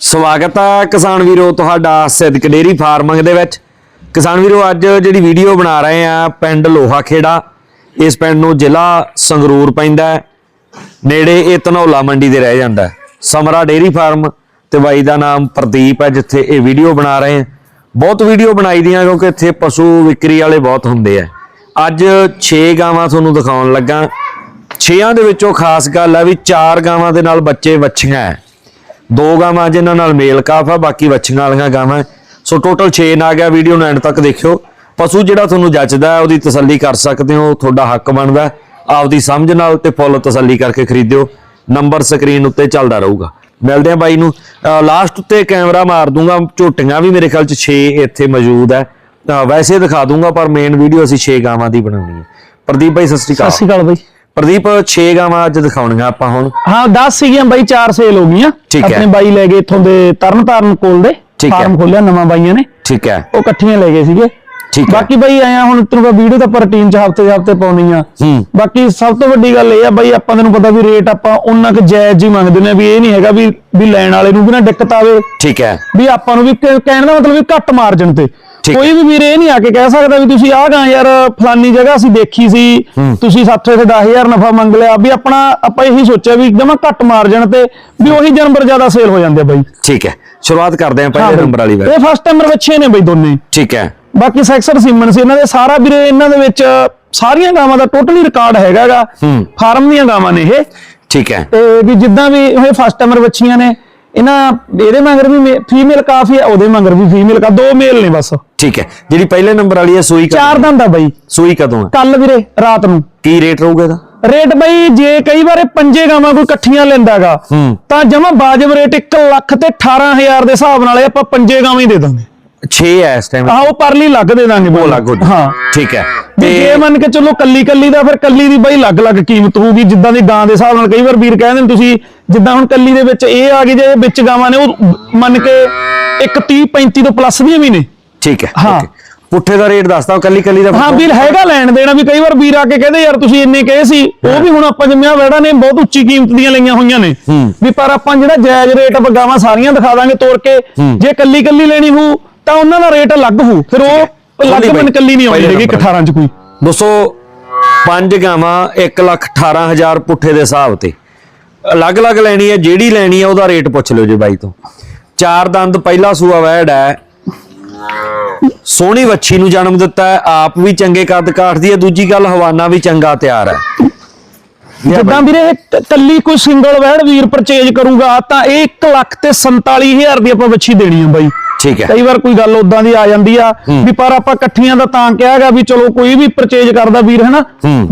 ਸਵਾਗਤ ਹੈ ਕਿਸਾਨ ਵੀਰੋ ਤੁਹਾਡਾ ਸਿੱਧਕ ਡੇਰੀ ਫਾਰਮਿੰਗ ਦੇ ਵਿੱਚ। ਕਿਸਾਨ ਵੀਰੋ, ਅੱਜ ਜਿਹੜੀ ਵੀਡੀਓ ਬਣਾ ਰਹੇ ਆ ਪਿੰਡ ਲੋਹਾ ਖੇੜਾ ਇਸ ਪਿੰਡ ਨੂੰ ਜ਼ਿਲ੍ਹਾ ਸੰਗਰੂਰ ਪੈਂਦਾ ਨੇੜੇ ਇਹ ਧਨੌਲਾ ਮੰਡੀ ਦੇ ਰਹਿ ਜਾਂਦਾ ਸਮਰਾ ਡੇਰੀ ਫਾਰਮ ਤੇ ਬਾਈ ਦਾ ਨਾਮ ਪ੍ਰਦੀਪ ਹੈ, ਜਿੱਥੇ ਇਹ ਵੀਡੀਓ ਬਣਾ ਰਹੇ ਆ। ਬਹੁਤ ਵੀਡੀਓ ਬਣਾਈ ਦੀਆਂ, ਕਿਉਂਕਿ ਇੱਥੇ ਪਸ਼ੂ ਵਿਕਰੀ ਵਾਲੇ ਬਹੁਤ ਹੁੰਦੇ ਆ। ਅੱਜ 6 ਗਾਵਾਂ ਤੁਹਾਨੂੰ ਦਿਖਾਉਣ ਲੱਗਾ। 6ਾਂ ਦੇ ਵਿੱਚੋਂ ਖਾਸ ਗੱਲ ਹੈ ਵੀ 4 ਗਾਵਾਂ ਦੇ ਨਾਲ ਬੱਚੇ ਵੱਛੀਆਂ ਹੈ। ਦੋ ਗਾਵਾਂ ਜਿਨ੍ਹਾਂ ਨਾਲ ਮੇਲ ਕਾਫ ਆ, ਬਾਕੀ ਵੱਛੀਆਂ ਵਾਲੀਆਂ ਗਾਵਾਂ। ਸੋ ਟੋਟਲ 6 ਨਾ ਗਿਆ ਵੀਡੀਓ ਨੂੰ ਐਂਡ ਤੱਕ ਦੇਖਿਓ। ਪਸ਼ੂ ਜਿਹੜਾ ਤੁਹਾਨੂੰ ਜੱਚਦਾ ਉਹਦੀ ਤਸੱਲੀ ਕਰ ਸਕਦੇ ਹੋ, ਤੁਹਾਡਾ ਹੱਕ ਬਣਦਾ ਆਪਦੀ ਸਮਝ ਨਾਲ ਤੇ ਫੁੱਲ ਤਸੱਲੀ ਕਰਕੇ ਖਰੀਦਿਓ। ਨੰਬਰ ਸਕਰੀਨ ਉੱਤੇ ਚੱਲਦਾ ਰਹੂਗਾ। ਮਿਲਦੇ ਆ ਬਾਈ ਨੂੰ। ਲਾਸਟ ਉੱਤੇ ਕੈਮਰਾ ਮਾਰ ਦੂੰਗਾ, ਝੋਟੀਆਂ ਵੀ ਮੇਰੇ ਖਿਆਲ ਚ 6 ਇੱਥੇ ਮੌਜੂਦ ਹੈ। ਤਾਂ ਵੈਸੇ ਦਿਖਾ ਦੂੰਗਾ, ਪਰ ਮੇਨ ਵੀਡੀਓ ਅਸੀਂ 6 ਗਾਵਾਂ ਦੀ ਬਣਾਉਣੀ ਹੈ। ਪ੍ਰਦੀਪ ਬਾਈ, ਸਤਿ ਸ਼੍ਰੀ ਅਕਾਲ। ਸਤਿ ਸ਼੍ਰੀ ਅਕਾਲ ਬਾਈ। ਪ੍ਰਦੀਪ 6 ਗਾਵਾਂ ਅੱਜ ਦਿਖਾਉਣੀਆਂ ਆਪਾਂ ਹੁਣ। ਹਾਂ 10 ਸੀਗੀਆਂ ਬਾਈ 4 ਸੇਲ ਹੋ ਗਈਆਂ। ਆਪਣੇ ਬਾਈ ਲੈ ਗਏ ਇੱਥੋਂ ਦੇ ਤਰਨਤਾਰਨ ਕੋਲ ਦੇ। ਫਾਰਮ ਖੋਲਿਆ ਨਵਾਂ ਬਾਈਆਂ ਨੇ। ਠੀਕ ਹੈ। ਉਹ ਇਕੱਠੀਆਂ ਲੈ ਗਏ ਸੀਗੇ। ਠੀਕ ਹੈ। ਬਾਕੀ ਬਾਈ ਆਇਆ ਹੁਣ ਤੈਨੂੰ ਵੀਡੀਓ ਤਾਂ ਰੂਟੀਨ ਚ ਹਫ਼ਤੇ ਹਫ਼ਤੇ ਪਾਉਣੀ ਆ। ਬਾਕੀ ਸਭ ਤੋਂ ਵੱਡੀ ਗੱਲ ਇਹ ਆ ਬਾਈ ਆਪਾਂ ਤੈਨੂੰ ਪਤਾ ਵੀ ਰੇਟ ਆਪਾਂ ਉਹਨਾਂ ਕੁ ਜਾਇਜ਼ ਹੀ ਮੰਗਦੇ ਨੇ ਵੀ ਇਹ ਨਹੀਂ ਹੈਗਾ ਵੀ ਵੀ ਲੈਣ ਵਾਲੇ ਨੂੰ ਵੀ ਨਾ ਦਿੱਕਤ ਆਵੇ। ਠੀਕ ਹੈ। ਵੀ ਆਪਾਂ ਨੂੰ ਵੀ ਕਹਿਣ ਦਾ ਮਤਲਬ ਵੀ ਘੱਟ ਮਾਰਜਨ ਤੇ। ਕੋਈ ਵੀ ਵੀਰ ਇਹ ਨਹੀਂ ਆ ਕੇ ਕਹਿ ਸਕਦਾ ਵੀ ਤੁਸੀਂ ਆਹ ਗਾਂ ਯਾਰ ਫਲਾਨੀ ਜਗ੍ਹਾ ਅਸੀਂ ਦੇਖੀ ਸੀ। ਤੁਸੀਂ ਸਾਥੋਂ ਇੱਥੇ 10000 ਨਫਾ ਮੰਗ ਲਿਆ। ਵੀ ਆਪਣਾ ਆਪਾਂ ਇਹੀ ਸੋਚਿਆ ਵੀ ਜਮਾ ਘੱਟ ਮਾਰਜਨ ਤੇ ਵੀ ਉਹੀ ਜਾਨਵਰ ਜ਼ਿਆਦਾ ਸੇਲ ਹੋ ਜਾਂਦੇ ਆ ਬਾਈ। ਠੀਕ ਹੈ। ਸ਼ੁਰੂਆਤ ਕਰਦੇ ਹਾਂ ਪਹਿਲੇ। ਨੰਬਰ ਵਾਲੀ ਵਾਰ। ਇਹ ਫਸਟ ਟਾਈਮਰ ਬੱਚੇ ਨੇ ਬਾਈ ਦੋਨੇ। ਠੀਕ ਹੈ। ਬਾਕੀ ਸੈਕਸਰ ਸੀਮਨ ਸੀ ਇਹਨਾਂ ਦੇ ਸਾਰਾ ਵੀਰੇ ਇਹਨਾਂ ਦੇ ਵਿੱਚ ਸਾਰੀਆਂ ਗਾਵਾਂ ਦਾ ਟੋਟਲੀ ਰਿਕਾਰਡ ਹੈਗਾਗਾ। ਫਾਰਮ ਦੀਆਂ ਗਾਵਾਂ ਨੇ ਇਹ। ਠੀਕ ਹੈ। ਤੇ ਵੀ ਜਿੱਦਾਂ ਵੀ ਇਹ ਫਸਟ ਟਾਈਮਰ ਬੱਚੀਆਂ ਨੇ ਇਹਨਾਂ ਇਹਦੇ ਮਗਰ ਵੀ ਫੀਮੇਲ ਕਾਫੀ ਆ ਉਹਦੇ ਮਗਰ ਵੀ ਫੀਮੇਲ ਕਾ ਦੋ ਮੇਲ ਨੇ ਬਸ। ਠੀਕ ਹੈ ਜਿਹੜੀ ਪਹਿਲੇ ਨੰਬਰ ਵਾਲੀ ਹੈ ਸੂਈ ਕਦੋਂ ਚਾਰ ਦੰਦ ਆ ਬਾਈ। ਸੂਈ ਕਦੋਂ ਹੈ? ਕੱਲ ਵੀਰੇ ਰਾਤ ਨੂੰ। ਕੀ ਰੇਟ ਰਹੂਗਾ ਇਹਦਾ? ਰੇਟ ਬਈ ਜੇ ਕਈ ਵਾਰ ਪੰਜੇ ਗਾਵਾਂ ਕੋਈ ਇਕੱਠੀਆਂ ਲੈਂਦਾਗਾ ਹੂੰ। ਤਾਂ ਜਮਾ ਬਾਜਬ ਰੇਟ 1 ਲੱਖ ਤੇ 18000 ਦੇ ਹਿਸਾਬ ਨਾਲ ਇਹ ਆਪਾਂ ਪੰਜੇ ਗਾਵਾਂ ਹੀ ਦੇ ਦਾਂਗੇ। 6 ਹੈ ਇਸ ਟਾਈਮ ਆਹ ਉਹ ਪਰਲੀ ਲੱਗ ਦੇ ਦਾਂਗੇ ਉਹ ਬੋਲ। ਲੱਗੋ ਹਾਂ। ਠੀਕ ਹੈ। ਵੀ ਜੇ ਮੰਨ ਕੇ ਚੱਲੋ ਕੱਲੀ ਕੱਲੀ ਦਾ ਫਿਰ ਕੱਲੀ ਦੀ ਬਈ ਅਲੱਗ-ਅਲੱਗ ਕੀਮਤ ਹੋਊਗੀ ਜਿੱਦਾਂ ਦੀ ਗਾਂ ਦੇ ਹਿਸਾਬ ਨਾਲ ਕਈ ਵਾਰ ਵੀਰ ਕਹਿੰਦੇ ਨੇ ਤੁਸੀਂ ਜਿੱਦਾਂ ਹੁਣ ਕੱਲੀ ਦੇ ਵਿੱਚ ਇਹ ਆ ਗਈ ਜੇ ਵਿੱਚ ਗਾਵਾਂ ਨੇ ਉਹ ਮੰਨ ਕੇ ਇੱਕ 30 35 ਤੋਂ ਪਲੱਸ ਦੀਆਂ ਵੀ ਨੇ। ਠੀਕ ਹੈ ਹਾਂ। okay। ਪੁੱਠੇ ਦਾ ਰੇਟ ਦੱਸਦਾ ਕੱਲੀ ਕੱਲੀ ਦਾ ਹਾਂ ਵੀਰ ਹੈਗਾ ਲੈਣ ਦੇਣਾ ਵੀ ਕਈ ਵਾਰ ਵੀਰ ਆ ਕੇ ਕਹਿੰਦੇ ਯਾਰ ਤੁਸੀਂ ਇੰਨੇ ਕਹੇ ਸੀ ਉਹ ਵੀ ਹੁਣ ਆਪਾਂ ਜਿੰਮਿਆ ਵੜਾ ਨੇ ਬਹੁਤ ਉੱਚੀ ਕੀਮਤ ਦੀਆਂ ਲਈਆਂ ਹੋਈਆਂ ਨੇ। ਹੂੰ। ਵੀ ਪਰ ਆਪਾਂ ਜਿਹੜਾ ਜਾਇਜ਼ ਰੇਟ ਆਪਾਂ ਗਾਵਾਂ ਸਾਰੀਆਂ ਦਿਖਾ ਦਾਂਗੇ ਤੋੜ ਕੇ ਜੇ ਕੱਲੀ ਕੱਲੀ ਲੈਣੀ ਹੋ ਤਾਂ ਉਹਨਾਂ ਦਾ ਰੇਟ ਅਲੱਗ ਹੋ ਫਿਰ ਉਹ ਅਲੱਗ ਬਈ, ਮਨ ਕੱਲੀ ਨਹੀਂ ਆਉਂਦੀ ਪਹਿਲੇ ਹੈਗੀ ਨੰਬਰ। 18 ਚ ਕੋਈ। ਦੋਸਤੋ ਪੰਜ ਗਾਵਾਂ 1 ਲੱਖ 18000 ਪੁੱਠੇ ਦੇ ਹਿਸਾਬ ਤੇ। ਅਲੱਗ-ਅਲੱਗ ਲੈਣੀ ਹੈ ਜਿਹੜੀ ਲੈਣੀ ਹੈ ਉਹਦਾ ਰੇਟ ਪੁੱਛ ਲਿਓ ਜੀ ਬਾਈ ਤੋਂ। ਚਾਰ ਦੰਦ ਪਹਿਲਾ ਸੂਆ ਵੈੜ ਹੈ। ਸੋਹਣੀ ਵੱਛੀ ਨੂੰ ਜਨਮ ਦਿੱਤਾ ਹੈ ਆਪ ਵੀ ਚੰਗੇ ਕੱਦ ਕਾਠਦੀ ਹੈ ਦੂਜੀ ਗੱਲ ਹਵਾਨਾ ਵੀ ਚੰਗਾ ਤਿਆਰ ਹੈ। ਜਿੱਦਾਂ ਵੀਰੇ ਇਹ ਕ- ਕੱਲੀ ਕੋਈ ਸਿੰਗਲ ਵੈੜ ਵੀਰ ਪਰਚੇਜ ਕਰੂਗਾ ਤਾਂ ਇਹ 1 ਲੱਖ ਤੇ 47000 ਦੀ ਆਪਾਂ ਵੱਛੀ ਦੇਣੀ ਆ ਬਾਈ। ਠੀਕ ਹੈ। ਕਈ ਵਾਰ ਕੋਈ ਗੱਲ ਉਦਾਂ ਦੀ ਆ ਜਾਂਦੀ ਆ ਵੀ ਪਰ ਆਪਾਂ ਇਕੱਠੀਆਂ ਦਾ ਤਾਂ ਕਿਹਾਗਾ ਵੀ ਚਲੋ ਕੋਈ ਵੀ ਪਰਚੇਜ ਕਰਦਾ ਵੀਰ ਹਨਾ।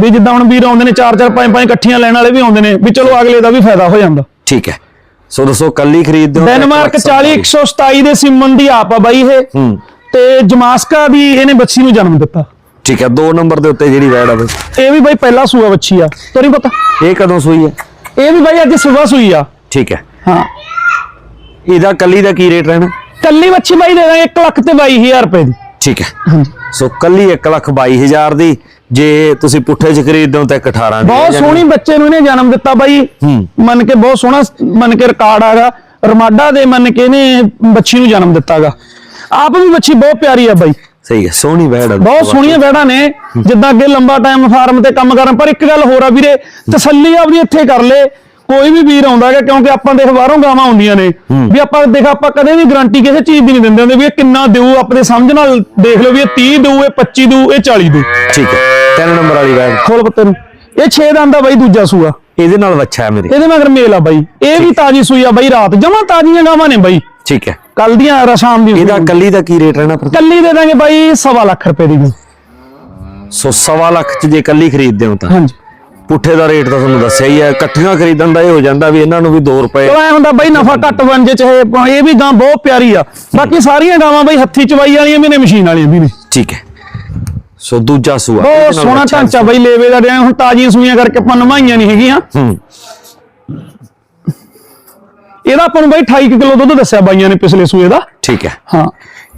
ਵੀ ਜਿੱਦਾਂ ਹੁਣ ਵੀਰ ਆਉਂਦੇ ਨੇ 4 4 5 5 ਇਕੱਠੀਆਂ ਲੈਣ ਵਾਲੇ ਵੀ ਆਉਂਦੇ ਨੇ ਵੀ ਚਲੋ ਅਗਲੇ ਦਾ ਵੀ ਫਾਇਦਾ ਹੋ ਜਾਂਦਾ। ਠੀਕ ਹੈ। ਸੋ ਦੋਸਤੋ ਕੱਲੀ ਖਰੀਦਦੇ ਹੋ ਡੈਨਮਾਰਕ ਲੱਖ 40 127 ਦੇ ਸਿਮਨ ਦੀ ਆਪ ਆ ਬਾਈ ਇਹ। ਤੇ ਜਮਾਸਕਾ ਦੀ ਇਹਨੇ ਬੱਚੀ ਨੂੰ ਜਨਮ ਦਿੱਤਾ। ਠੀਕ ਹੈ ਦੋ ਨੰਬਰ ਦੇ ਉੱਤੇ ਜਿਹੜੀ ਵੈੜ ਆ ਇਹ ਵੀ ਬਾਈ ਪਹਿਲਾ ਸੂਆ ਬੱਚੀ ਆ। ਤੋਰੀ ਪਤਾ। ਇਹ ਕਦੋਂ ਸੂਈ ਹੈ? ਇਹ ਵੀ ਬਾਈ ਅੱਜ ਸਵੇਰ ਸੂਈ ਆ। ਠੀਕ ਹੈ। ਹਾਂ। ਇਹਦਾ ਕੱਲੀ ਦਾ ਕੀ ਰੇਟ ਰਹਿਣਾ? ਕੱਲੀ ਬੱਚੀ ਬਾਈ ਦੇ ਦਾਂਗੇ 1 ਲੱਖ ਤੇ 22000 ਰੁਪਏ ਦੀ। ਠੀਕ ਹੈ। ਸੋ ਕੱਲੀ 1 ਲੱਖ 22 ਹਜ਼ਾਰ ਦੀ ਜੇ ਤੁਸੀਂ ਪੁੱਠੇ ਚ ਖਰੀਦਦੇ ਹੋ ਤਾਂ ਇੱਕ 18 ਦੀ ਬਹੁਤ। ਸੋਹਣੀ ਬੱਚੇ ਨੂੰ ਇਹਨੇ ਜਨਮ ਦਿੱਤਾ ਬਾਈ। ਮੰਨ ਕੇ ਬਹੁਤ ਸੋਹਣਾ ਮੰਨ ਕੇ ਰਿਕਾਰਡ ਆਗਾ ਰਮਾਡਾ ਦੇ ਮੰਨ ਕੇ ਇਹਨੇ ਬੱਚੀ ਨੂੰ ਜਨਮ ਦਿੱਤਾਗਾ। ਆਪ ਵੀ ਬੱਚੀ ਬਹੁਤ ਪਿਆਰੀ ਆ ਬਾਈ। ਸਹੀ ਹੈ ਸੋਹਣੀ ਵੈੜ ਆ। ਬਹੁਤ ਸੋਹਣੀਆਂ ਵੈੜਾਂ ਨੇ। ਜਿੱਦਾਂ ਅੱਗੇ ਲੰਬਾ ਟਾਈਮ ਫਾਰਮ ਤੇ ਕੰਮ ਕਰਨ ਪਰ ਇੱਕ ਗੱਲ ਹੋਰ ਆ ਵੀਰੇ ਤਸੱਲੀ ਆਪਣੀ ਇੱਥੇ ਕਰ ਲੈ। ਕੋਈ ਵੀ ਵੀਰ ਆਉਂਦਾ ਹੈਗਾ ਕਿਉਂਕਿ ਆਪਾਂ ਦੇਖ ਬਾਹਰੋਂ ਗਾਵਾਂ ਆਉਂਦੀਆਂ ਨੇ ਵੀ ਆਪਾਂ ਦੇਖ ਆਪਾਂ ਕਦੇ ਵੀ ਗਾਰੰਟੀ ਕਿਸੇ ਚੀਜ਼ ਦੀ ਨਹੀਂ ਦਿੰਦੇ ਹੁੰਦੇ ਵੀ ਇਹ ਕਿੰਨਾ ਦੇਊ ਆਪਣੇ ਸਮਝ ਨਾਲ ਦੇਖ ਲਓ ਵੀ ਇਹ 30 ਦੇਊ ਇਹ 25 ਦੇਊ ਇਹ 40 ਦੇਊ। ਠੀਕ ਹੈ ਤਿੰਨ ਨੰਬਰ ਵਾਲੀ ਵੈੜ ਖੋਲ ਪੱਤੇ ਨੂੰ ਇਹ 6 ਦਾ ਆਂਦਾ ਬਾਈ ਦੂਜਾ ਸੂਆ। ਇਹਦੇ ਨਾਲ ਵੱਛਾ ਹੈ ਮੇਰੇ। ਇਹਦੇ ਮਗਰ ਮੇਲ ਆ ਬਾਈ। ਇਹ ਵੀ ਤਾਜੀ ਸੂਈ ਆ ਬਾਈ ਰਾਤ। ਜਮਾ ਤਾਜ਼ੀਆਂ ਗਾਵਾਂ ਨੇ ਬਾਈ। ਠੀਕ ਹੈ। ਕੱਲ ਦੀਆਂ ਰ ਸ਼ਾਮ ਦੀ ਇਹਦਾ ਕੱਲੀ ਦਾ ਕੀ ਰੇਟ ਰਹਿਣਾ? ਕੱਲੀ ਦੇ ਦਾਂਗੇ ਬਾਈ ਸਵਾ ਲੱਖ ਰੁਪਏ ਦੀ। ਸੋ ਸਵਾ ਲੱਖ ਚ ਜੇ ਕੱਲੀ ਖਰੀਦਦੇ ਹੋ ਤਾਂ। ਹਾਂਜੀ। ਪੁੱਠੇ ਦਾ ਰੇਟ ਤਾਂ ਤੁਹਾਨੂੰ ਦੱਸਿਆ ਹੀ ਹੈ ਇਕੱਠੀਆਂ ਖਰੀਦਣ ਦਾ ਇਹ ਹੋ ਜਾਂਦਾ ਵੀ ਇਹਨਾਂ ਨੂੰ ਵੀ 2 ਰੁਪਏ ਚਲੋ ਐ ਹੁੰਦਾ ਬਾਈ ਨਫਾ ਘੱਟ ਬਣ ਜੇ ਚਾਹੇ ਇਹ ਵੀ ਗਾਂ ਬਹੁਤ ਪਿਆਰੀ ਆ। ਬਾਕੀ ਸਾਰੀਆਂ ਗਾਵਾਂ ਬਾਈ ਹੱਥੀ ਚਵਾਈ ਵਾਲੀਆਂ ਵੀ ਨੇ ਮਸ਼ੀਨ ਵਾਲੀਆਂ ਵੀ ਨੇ। ਠੀਕ ਹੈ। ਸੋ ਦੂਜਾ ਸੂਆ ਬਹੁਤ ਇਹਦੇ ਨਾਲ ਸੋਹਣਾ ਵੱਛਾ ਢਾਂਚਾ ਬਾਈ ਲੇਵੇ ਦਾ ਡਿਆ ਹੁਣ ਤਾਜ਼ੀਆਂ ਸੂਈਆਂ ਕਰਕੇ ਆਪਾਂ ਨਵਾਈਆਂ ਨਹੀਂ ਹੈਗੀਆਂ। ਹੂੰ। ਇਹਦਾ ਆਪਾਂ ਨੂੰ ਬਾਈ 28 ਕਿਲੋ ਦੁੱਧ ਦੱਸਿਆ ਬਾਈਆਂ ਨੇ ਪਿਛਲੇ ਸੂਏ ਦਾ। ਠੀਕ ਹੈ। ਹਾਂ।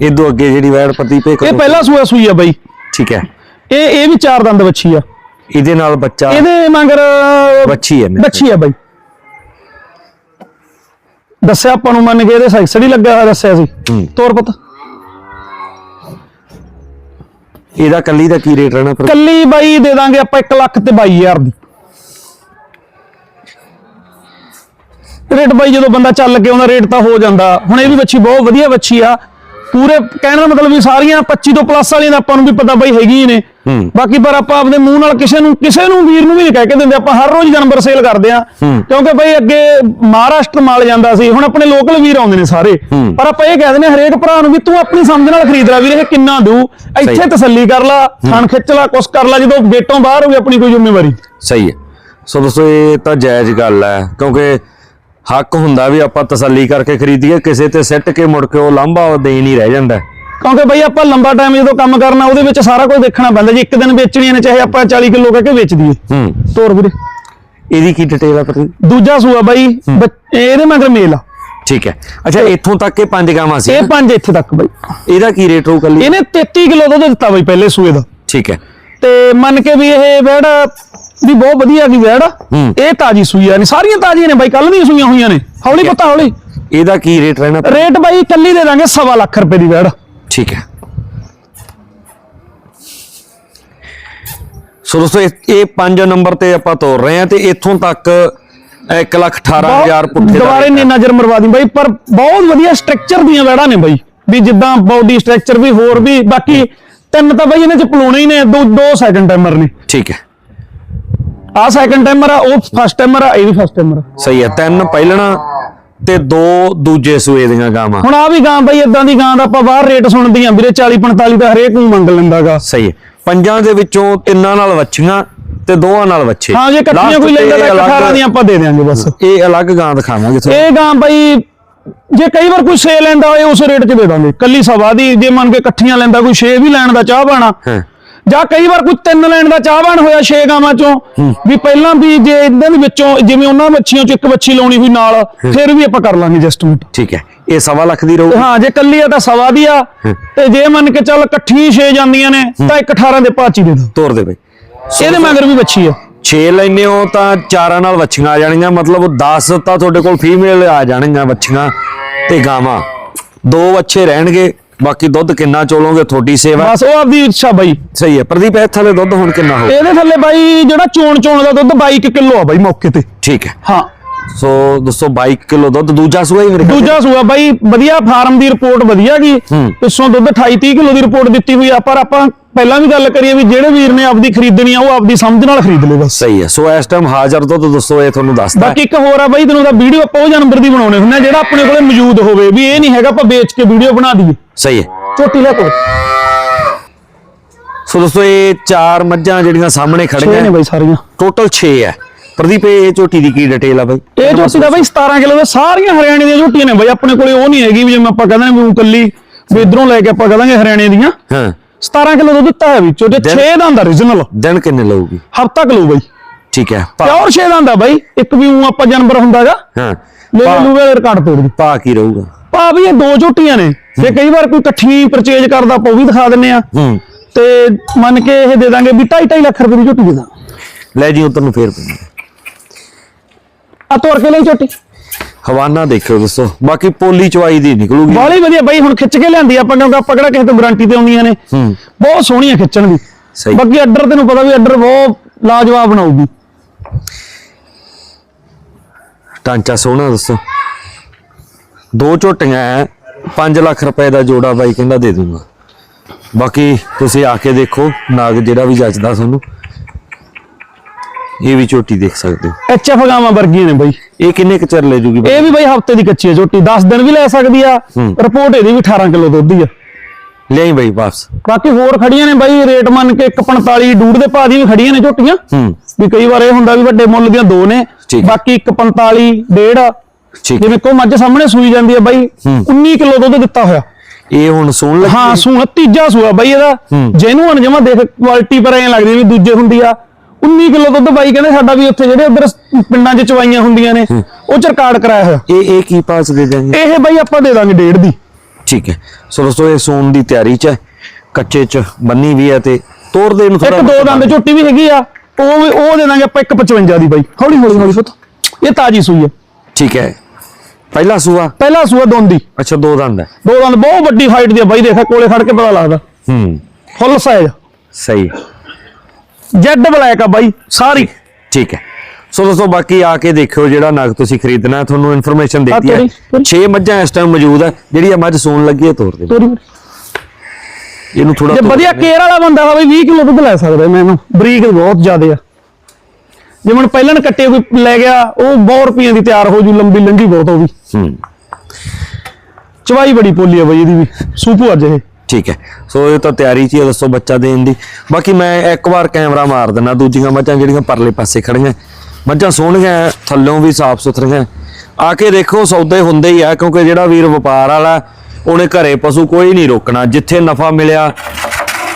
ਇਦੋਂ ਅੱਗੇ ਜਿਹੜੀ ਵੈੜ ਪਤੀ ਪੇ ਇਹ ਪਹਿਲਾ ਸੂਆ ਸੂਈ ਆ ਬਾਈ। ਠੀਕ ਹੈ। ਇਹ ਇਹ ਵੀ ਚਾਰ ਦੰਦ ਬੱਚੀ ਆ। ਇਹਦੇ ਨਾਲ ਬੱਚਾ ਇਹਦੇ ਮਗਰ ਵੱਛੀ ਹੈ ਬੱਚੀ ਆ ਬਾਈ। ਦੱਸਿਆ ਆਪਾਂ ਨੂੰ ਮੰਨ ਕੇ ਇਹਦੇ ਸੈਕਸਡ ਹੀ ਲੱਗਾ ਹੋਇਆ ਦੱਸਿਆ ਸੀ। ਹੂੰ। ਤੋਰ ਪੁੱਤ। ਇਹਦਾ ਕੱਲੀ ਦਾ ਕੀ ਰੇਟ ਰਹਿਣਾ ਫਿਰ? ਕੱਲੀ ਬਾਈ ਦੇ ਦਾਂਗੇ ਆਪਾਂ 1 ਲੱਖ ਤੇ 22000 ਦੀ। ਰੇਟ ਬਾਈ ਜਦੋਂ ਬੰਦਾ ਚੱਲ ਕੇ ਆਉਂਦਾ ਰੇਟ ਤਾਂ ਹੋ ਜਾਂਦਾ। ਹੁਣ ਇਹ ਵੀ ਬੱਚੀ ਬਹੁਤ ਵਧੀਆ ਬੱਚੀ ਆ। ਪੂਰੇ ਕਹਿਣ ਦਾ ਮਤਲਬ ਵੀ ਸਾਰੀਆਂ 25 ਤੋਂ ਪਲੱਸ ਵਾਲੀਆਂ ਦਾ ਆਪਾਂ ਨੂੰ ਵੀ ਪਤਾ ਬਾਈ ਹੈਗੀ ਨੇ। ਬਾਕੀ ਪਰ ਆਪਾਂ ਆਪਦੇ ਮੂੰਹ ਨਾਲ ਕਿਸੇ ਨੂੰ ਕਿਸੇ ਨੂੰ ਵੀਰ ਨੂੰ ਵੀ ਨਹੀਂ ਕਹਿ ਕੇ ਦਿੰਦੇ। ਆਪਾਂ ਹਰ ਰੋਜ਼ ਜਾਨਵਰ ਸੇਲ ਕਰਦੇ ਆ। ਕਿਉਂਕਿ ਬਾਈ ਅੱਗੇ ਮਹਾਰਾਸ਼ਟਰ ਮਾਲ ਜਾਂਦਾ ਸੀ। ਹੁਣ ਆਪਣੇ ਲੋਕਲ ਵੀਰ ਆਉਂਦੇ ਨੇ ਸਾਰੇ। ਪਰ ਆਪਾਂ ਇਹ ਕਹਿ ਦਿੰਦੇ ਹਰੇਕ ਭਰਾ ਨੂੰ ਵੀ ਤੂੰ ਆਪਣੀ ਸਮਝ ਨਾਲ ਖਰੀਦ ਲੈ ਵੀਰ ਇਹ ਕਿੰਨਾ ਦੂ ਇੱਥੇ। ਤਸੱਲੀ ਕਰ ਲਾ ਥਣ ਖਿੱਚ ਲਾ ਕੁਛ ਕਰ ਲਾ ਜਦੋਂ ਗੇਟੋਂ ਬਾਹਰ ਹੋਵੇ ਆਪਣੀ ਕੋਈ ਜ਼ਿੰਮੇਵਾਰੀ। ਸਹੀ ਹੈ। ਸੋ ਦੋਸਤੋ ਇਹ ਤਾਂ ਜਾਇਜ਼ ਗੱਲ ਹੈ। ਕਿਉਂਕਿ ਹੱਕ ਹੁੰਦਾ ਵੀ ਆਪਾਂ ਤਸੱਲੀ ਕਰਕੇ ਖਰੀਦੀਏ ਕਿਸੇ ਤੇ ਸਿੱਟ ਕੇ ਮੁੜ ਕੇ ਉਹ ਲਾਂਭਾ ਦੇ ਨਹੀਂ ਰਹਿ ਜਾਂਦਾ। ਕਿਉਂਕਿ ਬਈ ਆਪਾਂ ਲੰਬਾ ਟਾਈਮ ਜਦੋਂ ਕੰਮ ਕਰਨਾ ਉਹਦੇ ਵਿੱਚ ਸਾਰਾ ਕੁਝ ਦੇਖਣਾ ਪੈਂਦਾ ਜੀ ਇੱਕ ਦਿਨ ਵੇਚਣੀਆਂ ਨੇ ਚਾਹੇ ਆਪਾਂ 40 ਕਿਲੋ ਕਹਿ ਕੇ ਵੇਚ ਦਈਏ। ਹੂੰ। ਤੋਰ ਵੀਰੇ। ਇਹਦੀ ਕੀ ਡਿਟੇਲ ਆ ਪਤੀ ਦੂਜਾ ਸੂਆ ਬਾਈ ਇਹਦੇ ਮਗਰ ਮੇਲ ਆ। ਠੀਕ ਹੈ। ਅੱਛਾ ਇੱਥੋਂ ਤੱਕ ਇਹ ਪੰਜ ਗਾਵਾਂ ਸੀ ਇਹ ਪੰਜ ਇੱਥੇ ਤੱਕ ਬਾਈ। ਇਹਦਾ ਕੀ ਰੇਟ ਹੋਊ ਕੱਲੀ? ਇਹਨੇ 33 ਕਿਲੋ ਦੁੱਧ ਦਿੱਤਾ ਬਾਈ ਪਹਿਲੇ ਸੂਏ ਦਾ। ਠੀਕ ਹੈ। ਤੇ ਮੰਨ ਕੇ ਵੀ ਇਹ ਵੈੜ ਵੀ ਬਹੁਤ ਵਧੀਆ ਕੀ ਵੈੜ। ਇਹ ਤਾਜੀ ਸੂਈ ਆ ਨੇ ਸਾਰੀਆਂ ਤਾਜ਼ੀਆਂ ਨੇ ਬਾਈ ਕੱਲ ਦੀਆਂ ਸੂਈਆਂ ਹੋਈਆਂ ਨੇ। ਹੌਲੀ। ਪਤਾ ਹੌਲੀ। ਇਹਦਾ ਕੀ ਰੇਟ ਰਹਿਣਾ? ਰੇਟ ਬਾਈ ਕੱਲੀ ਦੇ ਦਾਂਗੇ ਸਵਾ ਲੱਖ ਰੁਪਏ ਦੀ ਵੈੜ। ਠੀਕ ਹੈ। ਸੋ ਦੋਸਤੋ ਇਹ- ਪੰਜ ਨੰਬਰ ਤੇ ਆਪਾਂ ਤੋਰ ਰਹੇ ਹਾਂ ਤੇ ਇੱਥੋਂ ਤੱਕ 1 ਲੱਖ 18000 ਪੁੱਠੇ ਦੁਬਾਰੇ ਨੇ। ਨਜ਼ਰ ਮਰਵਾ ਦੀ ਬਾਈ ਪਰ ਬਹੁਤ ਵਧੀਆ ਸਟਰਕਚਰ ਦੀਆਂ ਵੈੜਾਂ ਨੇ ਬਾਈ। ਵੀ ਜਿੱਦਾਂ ਬਾਡੀ ਸਟਰਕਚਰ ਵੀ ਹੋਰ ਵੀ ਬਾਕੀ ਤਿੰਨ ਤਾਂ ਬਾਈ ਇਹਨਾਂ ਚ ਪਲੋਣੇ ਹੀ ਨੇ ਦੋ ਦੋ ਸੈਕੰਡ ਟਾਈਮਰ ਨੇ। ਠੀਕ ਹੈ। ਆਹ ਸੈਕੰਡ ਟਾਈਮਰ ਆ ਉਹ ਫਸਟ ਟਾਈਮਰ ਆ ਇਹ ਵੀ ਫਸਟ ਟਾਈਮਰ ਆ। ਸਹੀ ਹੈ ਤਿੰਨ ਪਹਿਲਣਾ ਤੇ ਦੋ ਦੂਜੇ ਸੂਏ ਦੀਆਂ ਗਾਵਾਂ। ਹੁਣ ਆ ਵੀ ਗਾਂ ਬਾਈ ਇਦਾਂ ਦੀ ਗਾਂ ਦਾ ਆਪਾਂ ਬਾਹਰ ਰੇਟ ਸੁਣਦੀਆਂ ਵੀਰੇ 40 45 ਦਾ ਹਰੇਕ ਨੂੰ ਮੰਗ ਲੈਂਦਾਗਾ ਸਹੀ ਹੈ ਪੰਜਾਂ ਦੇ ਵਿੱਚੋਂ ਤਿੰਨਾਂ ਨਾਲ ਵੱਛੀਆਂ ਤੇ ਦੋਵਾਂ ਨਾਲ ਵੱਛੇ। ਹਾਂ ਜੇ ਇਕੱਠੀਆਂ ਕੋਈ ਲੈਂਦਾ ਤੇ ਤਾਂ ਅਲੱਗ- 18 ਦੀਆਂ ਆਪਾਂ ਦੇ ਦੇਾਂਗੇ ਬਸ। ਇਹ ਅਲੱਗ ਗਾਂ ਦਿਖਾਵਾਂਗੇ ਤੁਹਾਨੂੰ। ਇਹ ਗਾਂ ਬਾਈ ਜੇ ਕਈ ਵਾਰ ਕੋਈ 6 ਲੈਂਦਾ ਹੋਏ ਉਸ ਰੇਟ 'ਚ ਦੇ ਦਾਂਗੇ। ਕੱਲੀ ਸਵਾ ਦੀ ਜੇ ਮੰਨ ਕੇ ਇਕੱਠੀਆਂ ਲੈਂਦਾ ਕੋਈ 6 ਵੀ ਲੈਣ ਦਾ ਚਾਹ ਬਾਣਾ ਜਾਂ ਕਈ ਵਾਰ ਕੋਈ ਤਿੰਨ ਲੈਣ ਦਾ ਚਾਹਵਾਨ ਹੋਇਆ ਛੇ ਗਾਵਾਂ ਚੋਂ ਵੀ ਪਹਿਲਾਂ ਵੀ ਜੇ ਇਹਨਾਂ ਦੇ ਵਿੱਚੋਂ ਜਿਵੇਂ ਉਹਨਾਂ ਮੱਛੀਆਂ ਚੋਂ ਇੱਕ ਮੱਛੀ ਲਾਉਣੀ ਹੋਈ ਨਾਲ ਫਿਰ ਵੀ ਆਪਾਂ ਕਰ ਲਾਂਗੇ ਐਡਜਸਟਮੈਂਟ ਠੀਕ ਹੈ। ਇਹ ਸਵਾ ਲੱਖ ਦੀ ਰਹੂਗੀ। ਹਾਂ ਜੇ ਕੱਲੀ ਆ ਤਾਂ ਸਵਾ ਦੀ ਆ। ਤੇ ਜੇ ਮੰਨ ਕੇ ਚੱਲ ਇਕੱਠੀ ਛੇ ਜਾਂਦੀਆਂ ਨੇ ਤਾਂ ਇੱਕ 18 ਦੇ ਪਾਚੀ ਦੇ ਦੋ ਤੋਰ ਦੇ ਬਈ। ਇਹਦੇ ਮਗਰ ਵੀ ਬੱਚੀ ਆ। 6 ਲੈਨੇ ਹੋ ਤਾਂ ਚਾਰਾਂ ਨਾਲ ਵੱਛੀਆਂ ਆ ਜਾਣਗੀਆਂ ਮਤਲਬ 10 ਤਾਂ ਤੁਹਾਡੇ ਕੋਲ ਫੀਮੇਲ ਆ ਜਾਣਗੀਆਂ ਵੱਛੀਆਂ ਤੇ ਗਾਵਾਂ। ਦੋ ਵੱਛੇ ਰਹਿਣਗੇ। ਬਾਕੀ ਦੁੱਧ ਕਿੰਨਾ ਚੋਲੋਗੇ ਤੁਹਾਡੀ ਸੇਵਾ? ਬਸ ਉਹ ਆਪਦੀ ਇੱਛਾ ਬਾਈ। ਸਹੀ ਹੈ ਪ੍ਰਦੀਪ ਇਹ ਥੱਲੇ ਦੁੱਧ ਹੁਣ ਕਿੰਨਾ ਹੋ ਇਹਦੇ ਥੱਲੇ ਬਾਈ ਜਿਹੜਾ ਚੋਣ ਚੋਣ ਦਾ ਦੁੱਧ 22 ਕਿਲੋ ਆ ਬਾਈ ਮੌਕੇ ਤੇ। ਠੀਕ ਹੈ। ਹਾਂ। ਸੋ ਦੋਸਤੋ 22 ਕਿਲੋ ਦੁੱਧ ਦੂਜਾ ਸੂਆ ਹੀ ਮੇਰੇ ਦੂਜਾ ਸੂਆ ਬਾਈ ਵਧੀਆ ਫਾਰਮ ਦੀ ਰਿਪੋਰਟ ਵਧੀਆ ਗਈ। ਪਿੱਛੋਂ ਦੁੱਧ 28 30 ਕਿਲੋ ਦੀ ਰਿਪੋਰਟ ਦਿੱਤੀ ਹੋਈ ਆ ਪਰ ਆਪਾਂ ਪਹਿਲਾਂ ਵੀ ਗੱਲ ਕਰੀਏ ਵੀ ਜਿਹੜੇ ਵੀਰ ਨੇ ਆਪਦੀ ਖਰੀਦਣੀ ਆ ਉਹ ਆਪਦੀ ਸਮਝ ਨਾਲ ਖਰੀਦ ਲੇ ਬਸ। ਸਹੀ ਹੈ। ਸੋ ਇਸ ਟਾਈਮ ਹਾਜ਼ਰ ਦੁੱਧ ਦੋਸਤੋ ਇਹ ਤੁਹਾਨੂੰ ਦੱਸਦਾ। ਬਾਕੀ ਇੱਕ ਹੋਰ ਆ ਬਾਈ ਤੈਨੂੰ ਦਾ ਵੀਡੀਓ ਆਪਾਂ ਉਹ ਜਾਨਵਰ ਦੀ ਬਣਾਉਣੇ ਹੁੰਦੇ ਆ ਜਿਹੜਾ ਆਪਣੇ ਕੋਲੇ ਮੌਜੂਦ ਹੋਵੇ ਵੀ ਇਹ ਨਹੀਂ ਹੈਗਾ ਆਪਾਂ ਵੇਚ ਕੇ ਵੀਡੀਓ ਬਣਾ ਦਈਏ। ਸਹੀ ਹੈ। ਝੋਟੀ ਲੈ ਕੋ। ਸੋ ਦੋਸਤੋ ਇਹ ਚਾਰ ਮੱਝਾਂ ਜਿਹੜੀਆਂ ਸਾਹਮਣੇ ਛੇ ਨੇ ਖੜੀਆਂ ਬਾਈ ਸਾਰੀਆਂ। ਟੋਟਲ 6 ਹੈ। ਪ੍ਰਦੀਪ ਇਹ ਝੋਟੀ ਦੀ ਕੀ ਡਿਟੇਲ ਆ ਬਾਈ? ਇਹ ਝੋਟੀ ਦਾ ਬਾਈ 17 ਕਿਲੋ ਦੇ ਸਾਰੀਆਂ ਹਰਿਆਣੇ ਦੀਆਂ ਝੋਟੀਆਂ ਨੇ ਬਾਈ ਆਪਣੇ ਕੋਲੇ ਉਹ ਨਹੀਂ ਹੈਗੀ ਵੀ ਜਿਵੇਂ ਆਪਾਂ ਕਹਿੰਦੇ ਨੇ ਵੀ ਕੱਲੀ ਵੀ ਇਧਰੋਂ ਲੈ ਕੇ ਆਪਾਂ ਕਹਾਂਗੇ ਹਰਿਆਣੇ ਦੀਆਂ। ਹਾਂ। 17 ਕਿਲੋ ਦੁੱਧ ਦਿੱਤਾ ਹੈ ਵਿੱਚੋਂ ਤੇ 6 ਦਾ ਹੁੰਦਾ origignal ਦਿਨ ਕਿੰਨੇ ਲਊਗੀ? ਹਫਤਾ ਕਿਲੋ ਬਾਈ। ਠੀਕ ਹੈ ਪਿਓਰ 6 ਦਾ ਹੁੰਦਾ ਬਾਈ ਇੱਕ ਵੀ ਊਂ ਆਪਾਂ ਜਾਨਵਰ ਹੁੰਦਾਗਾ। ਹਾਂ। ਲੈ ਲੂਗਾ ਰਿਕਾਰਡ ਤੋੜ ਦੀ ਭਾ ਕੀ ਰਹੂਗਾ? ਭਾ ਵੀ ਇਹ ਦੋ ਝੋਟੀਆਂ ਨੇ। ਜੇ ਕਈ ਵਾਰ ਕੋਈ ਇਕੱਠੀ ਪਰਚੇਜ ਕਰਦਾ ਆਪਾਂ ਉਹ ਵੀ ਦਿਖਾ ਦਿੰਨੇ ਆ। ਹੂੰ। ਤੇ ਮੰਨ ਕੇ ਇਹ ਦੇ ਦਾਂਗੇ ਵੀ 2.5 ਲੱਖ ਰੁਪਏ ਦੀ ਝੋਟੀ ਦੇ ਦਾਂ ਲੈ ਜੀ ਉਧਰ ਨੂੰ ਫੇਰ ਪੈਂਦਾ ਆ ਤੋੜ ਕੇ ਲਈ ਝੋਟੀ ਹਵਾਨਾ ਦੇਖਿਓ ਦੋਸਤੋ ਬਾਕੀ ਪੋਲੀ ਚਵਾਈ ਦੀ ਨਿਕਲੂਗੀ। ਬਾਲੀ ਵਧੀਆ ਬਾਈ ਹੁਣ ਖਿੱਚ ਕੇ ਲਿਆਂਦੀ ਆਪਾਂ ਆਪਾਂ ਕਿਹੜਾ ਕਿਸੇ ਤੋਂ ਗਾਰੰਟੀ ਤੇ ਆਉਂਦੀਆਂ ਨੇ। ਬਹੁਤ ਸੋਹਣੀਆਂ ਖਿੱਚਣ ਦੀ ਸਹੀ। ਬਾਕੀ ਅੱਡਰ ਤੈਨੂੰ ਪਤਾ ਵੀ ਅੱਡਰ ਬਹੁਤ ਲਾਜਵਾਬ ਬਣਾਉਗੀ ਟਾਂਚਾ ਸੋਹਣਾ ਦੋਸਤੋ ਦੋ ਝੋਟੀਆਂ ਹੈ 5 ਲੱਖ ਰੁਪਏ ਦਾ ਜੋੜਾ ਬਾਈ ਕਹਿੰਦਾ ਦੇ ਦੂੰਗਾ। ਬਾਕੀ ਤੁਸੀਂ ਆ ਕੇ ਦੇਖੋ ਨਾਗ ਜਿਹੜਾ ਵੀ ਜੱਜਦਾ ਤੁਹਾਨੂੰ। ਇਹ ਵੀ ਝੋਟੀ ਦੇਖ ਸਕਦੇ ਹੋ। ਐਚਐਫ ਗਾਵਾਂ ਵਰਗੀਆਂ ਨੇ ਬਾਈ। ਇਹ ਕਿੰਨੇ ਕੁ ਚਿਰ ਲੈ ਜੂਗੀ ਬਾਈ? ਇਹ ਵੀ ਬਾਈ ਹਫ਼ਤੇ ਦੀ ਕੱਚੀ ਹੈ ਝੋਟੀ 10 ਦਿਨ ਵੀ ਲੈ ਸਕਦੀ ਆ। ਰਿਪੋਰਟ ਇਹਦੀ ਵੀ 18 ਕਿਲੋ ਦੁੱਧ ਦੀ ਆ। ਲਿਆਈ ਬਾਈ ਵਾਪਸ। ਬਾਕੀ ਹੋਰ ਖੜੀਆਂ ਨੇ ਬਾਈ ਰੇਟ ਮੰਨ ਕੇ 145 ਡੂੜ ਦੇ ਭਾਅ ਦੀ ਵੀ ਖੜੀਆਂ ਨੇ ਝੋਟੀਆਂ। ਹੂੰ। ਵੀ ਕਈ ਵਾਰ ਇਹ ਹੁੰਦਾ ਵੀ ਵੱਡੇ ਮੁੱਲ ਦੀਆਂ ਦੋ ਨੇ। ਬਾਕੀ 145 ਡੇਢ ਠੀਕ ਜਿਵੇਂ ਕੋ ਮੱਝ ਸਾਹਮਣੇ ਸੂਈ ਜਾਂਦੀ ਹੈ ਬਾਈ ਹੂੰ। 19 ਕਿਲੋ ਦੁੱਧ ਦਿੱਤਾ ਹੋਇਆ। ਇਹ ਹੁਣ ਸੁਣ ਲੱਗੀ। ਹਾਂ ਸੂਆ ਤੀਜਾ ਸੂਆ ਬਾਈ ਇਹਦਾ। ਜੈਨੂਅਨ ਜਮਾ ਦੇਖ ਕੁਆਲਿਟੀ ਪਰ ਐਂ ਲੱਗਦੀ ਵੀ ਦੂਜੇ ਹੁੰਦੀ ਆ। 19 ਕਿਲੋ ਦੁੱਧ ਬਾਈ ਕਹਿੰਦੇ ਸਾਡਾ ਵੀ ਉੱਥੇ ਜਿਹੜੇ ਉਧਰ ਪਿੰਡਾਂ 'ਚ ਚਵਾਈਆਂ ਹੁੰਦੀਆਂ ਨੇ ਉਹ ਚ ਰਿਕਾਰਡ ਕਰਾਇਆ ਹੋਇਆ। ਇਹ ਇਹ ਕੀ ਪਾਸ ਦੇ ਦੇਣਗੇ ਇਹ ਬਾਈ ਆਪਾਂ ਦੇ ਦਾਂਗੇ ਡੇਢ ਦੀ। ਠੀਕ ਹੈ। ਸੋ ਦੋਸਤੋ ਇਹ ਸੂਣ ਦੀ ਤਿਆਰੀ ਚ ਹੈ। ਕੱਚੇ ਚ ਬੰਨੀ ਵੀ ਹੈ ਤੇ ਤੋੜ ਦੇ ਨੂੰ ਥੋੜਾ ਇੱਕ ਦੋ ਦੰਦ ਝੋਟੀ ਵੀ ਹੈਗੀ ਆ ਉਹ ਉਹ ਦੇ ਦਾਂਗੇ ਆਪਾਂ 155 ਦੀ ਬਾਈ। ਹੌਲੀ ਹੌਲੀ ਹੌਲੀ ਪੁੱਤ। ਇਹ ਤਾਜੀ ਸੂਈ ਆ ਠੀਕ ਹੈ। ਪਹਿਲਾ ਸੂਆ? ਪਹਿਲਾ ਸੂਆ ਦੋਂਦੀ। ਅੱਛਾ ਦੋ ਦੰਦ ਹੈ। ਦੋ ਦੰਦ ਬਹੁਤ ਵੱਡੀ ਹਾਈਟ ਦੀ ਆ ਬਾਈ ਦੇਖਾ ਕੋਲੇ ਖੜ ਕੇ ਪਤਾ ਲੱਗਦਾ। ਹੂੰ। ਫੁੱਲ ਸਾਈਜ਼ ਸਹੀ। ਜੈਡ ਬਲੈਕ ਆ ਬਾਈ ਸਾਰੀ। ਠੀਕ ਹੈ। ਸੋ ਦੋਸਤੋ ਬਾਕੀ ਆ ਕੇ ਦੇਖਿਓ ਜਿਹੜਾ ਨਗ ਤੁਸੀਂ ਖਰੀਦਣਾ ਹੈ, ਤੁਹਾਨੂੰ ਇਨਫੋਰਮੇਸ਼ਨ ਦਿੱਤੀ ਹੈ। ਤੋਰੀ, ਤੋਰੀ। 6 ਮੱਝਾਂ ਇਸ ਟਾਈਮ ਮੌਜੂਦ ਹੈ ਜਿਹੜੀ ਆ ਮੱਝ ਸੂਣ ਲੱਗੀ ਹੈ ਤੋੜ ਦੇ ਇਹਨੂੰ ਥੋੜਾ ਜੇ ਵਧੀਆ ਕੇਅਰ ਵਾਲਾ ਬੰਦਾ ਹੋਵੇ 20 ਕਿਲੋ ਦੁੱਧ ਲੈ ਸਕਦਾ ਮੈਂ ਇਹਨੂੰ ਬਰੀਕ ਬਹੁਤ ਜ਼ਿਆਦੇ ਆ। ਜੇ ਹੁਣ ਪਹਿਲਾਂ ਕੱਟੇ ਕੋਈ ਲੈ ਗਿਆ ਉਹ ਬਹੁਤ ਰੁਪਈਆਂ ਦੀ ਤਿਆਰ ਹੋ ਜੂ ਲੰਬੀ ਲੰਗੀ ਬਹੁਤ ਉਹ ਵੀ ਹੂੰ। ਚਵਾਈ ਬੜੀ ਪੋਲੀ ਆ ਬਾਈ ਇਹਦੀ ਵੀ। ਸੂਪੂ ਅੱਜ ਇਹ। ਠੀਕ ਹੈ। ਸੋ ਇਹ ਤਾਂ ਤਿਆਰੀ 'ਚ ਹੀ ਹੈ ਦੱਸੋ ਬੱਚਾ ਦੇਣ ਦੀ। ਬਾਕੀ ਮੈਂ ਇੱਕ ਵਾਰ ਕੈਮਰਾ ਮਾਰ ਦਿੰਦਾ ਦੂਜੀਆਂ ਮੱਝਾਂ ਜਿਹੜੀਆਂ ਪਰਲੇ ਪਾਸੇ ਖੜੀਆਂ। ਮੱਝਾਂ ਸੋਹਣੀਆਂ ਥੱਲੋਂ ਵੀ ਸਾਫ਼ ਸੁਥਰੀਆਂ। ਆ ਕੇ ਦੇਖੋ ਸੌਦੇ ਹੁੰਦੇ ਹੀ ਆ ਕਿਉਂਕਿ ਜਿਹੜਾ ਵੀਰ ਵਪਾਰ ਵਾਲਾ ਉਹਨੇ ਘਰੇ ਪਸ਼ੂ ਕੋਈ ਨਹੀਂ ਰੋਕਣਾ। ਜਿੱਥੇ ਨਫਾ ਮਿਲਿਆ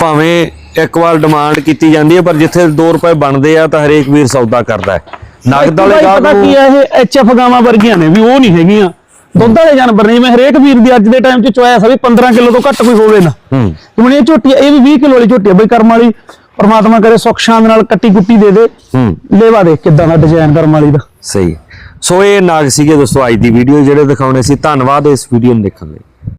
ਭਾਵੇਂ ਇੱਕ ਵਾਰ ਡਿਮਾਂਡ ਕੀਤੀ ਜਾਂਦੀ ਹੈ ਪਰ ਜਿੱਥੇ 2 ਰੁਪਏ ਬਣਦੇ ਆ ਤਾਂ ਹਰੇਕ ਵੀਰ ਸੌਦਾ ਕਰਦਾ ਹੈ। ਨਗਦ ਵਾਲੇ ਗਾਹਕ ਪਤਾ ਕੀ ਨੂੰ ਆ ਇਹ ਐਚਐਫ ਗਾਵਾਂ ਵਰਗੀਆਂ ਨੇ ਵੀ ਉਹ ਨਹੀਂ ਹੈਗੀਆਂ। ਦੁੱਧ ਵਾਲੇ ਜਾਨਵਰ ਨੇ ਜਿਵੇਂ ਹਰੇਕ ਵੀਰ ਦੀ ਅੱਜ ਦੇ ਟਾਈਮ 'ਚ ਚੋਇਆ ਸਭੀ 15 ਕਿਲੋ ਤੋਂ ਘੱਟ ਕੋਈ ਹੋਵੇ ਨਾ। ਹੂੰ। ਜਿਵੇਂ ਇਹ ਝੋਟੀ ਆ, ਇਹ ਵੀ 20 ਕਿਲੋ ਵਾਲੀ ਝੋਟੀ ਆ ਬਈ ਕਰਮ ਵਾਲੀ। ਪਰਮਾਤਮਾ ਕਰੇ ਸੁੱਖ ਸ਼ਾਂਤ ਨਾਲ ਕੱਟੀ ਕੁੱਟੀ ਦੇ ਦੇ। ਹੂੰ। ਲੇਵਾ ਦੇਖ ਕਿਦਾਂ ਦਾ ਡਿਜ਼ਾਈਨ ਕਰਮ ਵਾਲੀ ਦਾ। ਸਹੀ। ਸੋ ਇਹ ਨਾਗ ਸੀਗੇ ਦੋਸਤੋ ਅੱਜ ਦੀ ਵੀਡੀਓ ਜਿਹੜੇ ਦਿਖਾਉਣੇ ਸੀ। ਧੰਨਵਾਦ ਇਸ ਵੀਡੀਓ ਨੂੰ ਦੇਖਣ ਲਈ।